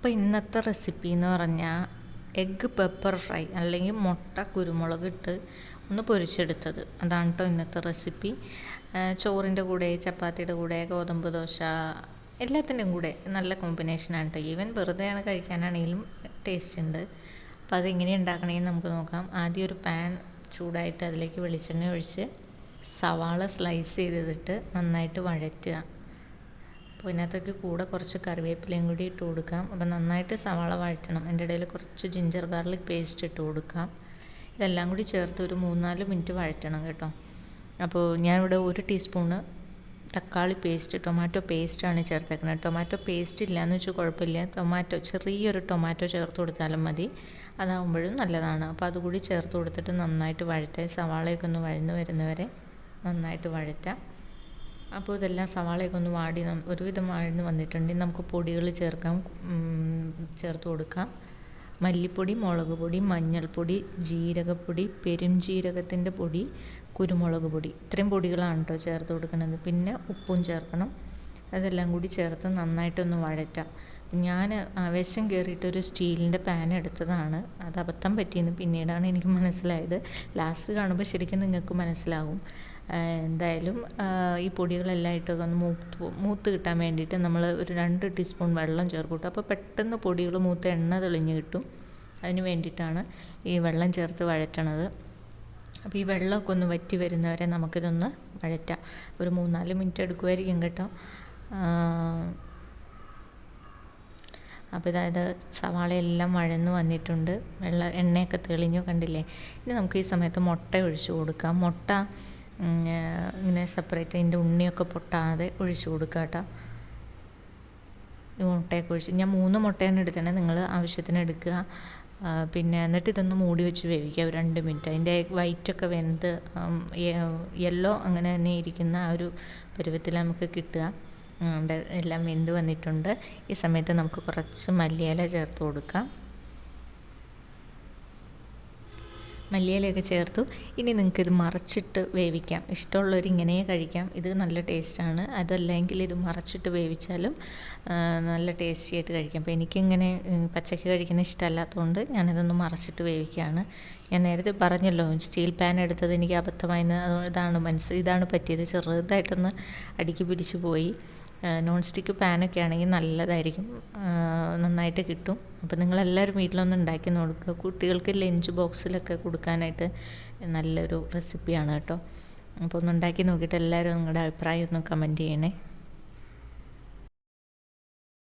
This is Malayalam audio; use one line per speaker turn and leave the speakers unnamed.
അപ്പോൾ ഇന്നത്തെ റെസിപ്പി എന്ന് പറഞ്ഞാൽ എഗ്ഗ് പെപ്പർ ഫ്രൈ അല്ലെങ്കിൽ മുട്ട കുരുമുളക് ഇട്ട് ഒന്ന് പൊരിച്ചെടുത്തത്. അതാണ് കേട്ടോ ഇന്നത്തെ റെസിപ്പി ചോറിന്റെ കൂടെ ചപ്പാത്തിയുടെ കൂടെ ഗോതമ്പ് ദോശ എല്ലാത്തിന്റെയും കൂടെ നല്ല കോമ്പിനേഷനാണ് കേട്ടോ ഈവൻ വെറുതെയാണ് കഴിക്കാനാണെങ്കിലും ടേസ്റ്റ് ഉണ്ട്. അപ്പോൾ അതെങ്ങനെ ഉണ്ടാക്കണമെന്ന് നമുക്ക് നോക്കാം. ആദ്യം ഒരു പാൻ ചൂടായിട്ട് അതിലേക്ക് വെളിച്ചെണ്ണ ഒഴിച്ച് സവാള സ്ലൈസ് ചെയ്തിട്ട് നന്നായിട്ട് വഴറ്റുക. അപ്പോൾ ഇതിനകത്തേക്ക് കൂടെ കുറച്ച് കറിവേപ്പിലയും കൂടി ഇട്ട് കൊടുക്കാം. അപ്പോൾ നന്നായിട്ട് സവാള വഴറ്റണം. എന്റെ ഇടയിൽ കുറച്ച് ജിഞ്ചർ ഗാർലിക് പേസ്റ്റ് ഇട്ട് കൊടുക്കാം. ഇതെല്ലാം കൂടി ചേർത്ത് ഒരു മൂന്നാൽ മിനിറ്റ് വഴറ്റണം കേട്ടോ. അപ്പോൾ ഞാനിവിടെ ഒരു ടീസ്പൂണ് തക്കാളി പേസ്റ്റ് ടൊമാറ്റോ പേസ്റ്റാണ് ചേർത്തേക്കുന്നത് ടൊമാറ്റോ പേസ്റ്റ് ഇല്ലയെന്ന് വെച്ചാൽ കുഴപ്പമില്ല. ടൊമാറ്റോ ചെറിയൊരു ടൊമാറ്റോ ചേർത്ത് കൊടുത്താലും മതി. അതാവുമ്പോഴും നല്ലതാണ്. അപ്പോൾ അതുകൂടി ചേർത്ത് കൊടുത്തിട്ട് നന്നായിട്ട് വഴറ്റുക സവാളയൊക്കെ ഒന്ന് വഴന്ന് വരുന്നവരെ നന്നായിട്ട് വഴറ്റാം. അപ്പോൾ ഇതെല്ലാം സവാളയൊക്കെ ഒന്ന് വാടി ഒരുവിധം വാഴ്ന്ന് വന്നിട്ടുണ്ടെങ്കിൽ നമുക്ക് പൊടികൾ ചേർക്കാം. ചേർത്ത് കൊടുക്കാം. മല്ലിപ്പൊടി മുളക് പൊടി മഞ്ഞൾപ്പൊടി ജീരകപ്പൊടി പെരുംജീരകത്തിന്റെ പൊടി കുരുമുളക് പൊടി. ഇത്രയും പൊടികളാണ് കേട്ടോ ചേർത്ത് കൊടുക്കുന്നത് പിന്നെ ഉപ്പും ചേർക്കണം. അതെല്ലാം കൂടി ചേർത്ത് നന്നായിട്ടൊന്ന് വഴറ്റാം. ഞാൻ ആവേശം കയറിയിട്ടൊരു സ്റ്റീലിന്റെ പാൻ എടുത്തതാണ്. അത് അബദ്ധം പറ്റിയെന്ന് പിന്നീടാണ് എനിക്ക് മനസ്സിലായത്. ലാസ്റ്റ് കാണുമ്പോൾ ശരിക്കും നിങ്ങൾക്ക് മനസ്സിലാകും എന്തായാലും ഈ പൊടികളെല്ലാം ഇട്ടൊക്കെ ഒന്ന് മൂത്ത് മൂത്ത് കിട്ടാൻ വേണ്ടിയിട്ട് നമ്മൾ ഒരു രണ്ട് ടീസ്പൂൺ വെള്ളം ചേർക്കും അപ്പോൾ പെട്ടെന്ന് പൊടികൾ മൂത്ത് എണ്ണ തെളിഞ്ഞ് കിട്ടും. അതിന് വേണ്ടിയിട്ടാണ് ഈ വെള്ളം ചേർത്ത് വഴറ്റണത്. അപ്പോൾ ഈ വെള്ളമൊക്കെ ഒന്ന് വറ്റി വരുന്നവരെ നമുക്കിതൊന്ന് വഴറ്റാം. ഒരു മൂന്നാൽ മിനിറ്റ് എടുക്കുമായിരിക്കും കേട്ടോ. അപ്പോൾ ഇതായത് സവാളയെല്ലാം വഴന്ന് വന്നിട്ടുണ്ട്. വെള്ള എണ്ണയൊക്കെ തെളിഞ്ഞു കണ്ടില്ലേ? ഇനി നമുക്ക് ഈ സമയത്ത് മുട്ട ഒഴിച്ചു കൊടുക്കാം. മുട്ട ഇങ്ങനെ സെപ്പറേറ്റ് അതിന്റെ ഉണ്ണിയൊക്കെ പൊട്ടാതെ ഒഴിച്ചു കൊടുക്കുക കേട്ടോ മുട്ടയൊക്കെ ഒഴിച്ച്. ഞാൻ മൂന്ന് മുട്ടയാണ് എടുത്തത് നിങ്ങൾ ആവശ്യത്തിന് എടുക്കുക. പിന്നെ എന്നിട്ട് ഇതൊന്ന് മൂടി വെച്ച് വേവിക്കുക. ഒരു രണ്ട് മിനിറ്റ്. അതിന്റെ വൈറ്റൊക്കെ വെന്ത് യെല്ലോ അങ്ങനെ തന്നെ ഇരിക്കുന്ന ആ ഒരു പരുവത്തിൽ നമുക്ക് കിട്ടുക. എല്ലാം വെന്ത് വന്നിട്ടുണ്ട്. ഈ സമയത്ത് നമുക്ക് കുറച്ച് മല്ലിയില ചേർത്ത് കൊടുക്കാം. മല്ലിയിലയൊക്കെ ചേർത്തു. ഇനി നിങ്ങൾക്ക് ഇത് മറച്ചിട്ട് വേവിക്കാം. ഇഷ്ടമുള്ളവർ ഇങ്ങനെ കഴിക്കാം. ഇത് നല്ല ടേസ്റ്റാണ്. അതല്ലെങ്കിൽ ഇത് മറച്ചിട്ട് വേവിച്ചാലും നല്ല ടേസ്റ്റി ആയിട്ട് കഴിക്കാം. അപ്പോൾ എനിക്കിങ്ങനെ പച്ചക്ക് കഴിക്കുന്ന ഇഷ്ടമല്ലാത്തതുകൊണ്ട് ഞാനിതൊന്ന് മറച്ചിട്ട് വേവിക്കുകയാണ്. ഞാൻ നേരത്തെ പറഞ്ഞല്ലോ സ്റ്റീൽ പാൻ എടുത്തത് എനിക്ക് അബദ്ധമായെന്ന്. ഇതാണ് മനസ്സ് ഇതാണ് പറ്റിയത്. ചെറുതായിട്ടൊന്ന് അടുക്കി പിടിച്ചു പോയി. നോൺ സ്റ്റിക്ക് പാനൊക്കെ ആണെങ്കിൽ നല്ലതായിരിക്കും. നന്നായിട്ട് കിട്ടും. അപ്പോൾ നിങ്ങളെല്ലാവരും വീട്ടിലൊന്ന് ഉണ്ടാക്കി നോക്കുക. കുട്ടികൾക്ക് ലഞ്ച് ബോക്സിലൊക്കെ കൊടുക്കാനായിട്ട് നല്ലൊരു റെസിപ്പിയാണ് കേട്ടോ. അപ്പോൾ ഒന്ന് ഉണ്ടാക്കി നോക്കിയിട്ട് എല്ലാവരും നിങ്ങളുടെ അഭിപ്രായം ഒന്ന് കമന്റ് ചെയ്യണേ.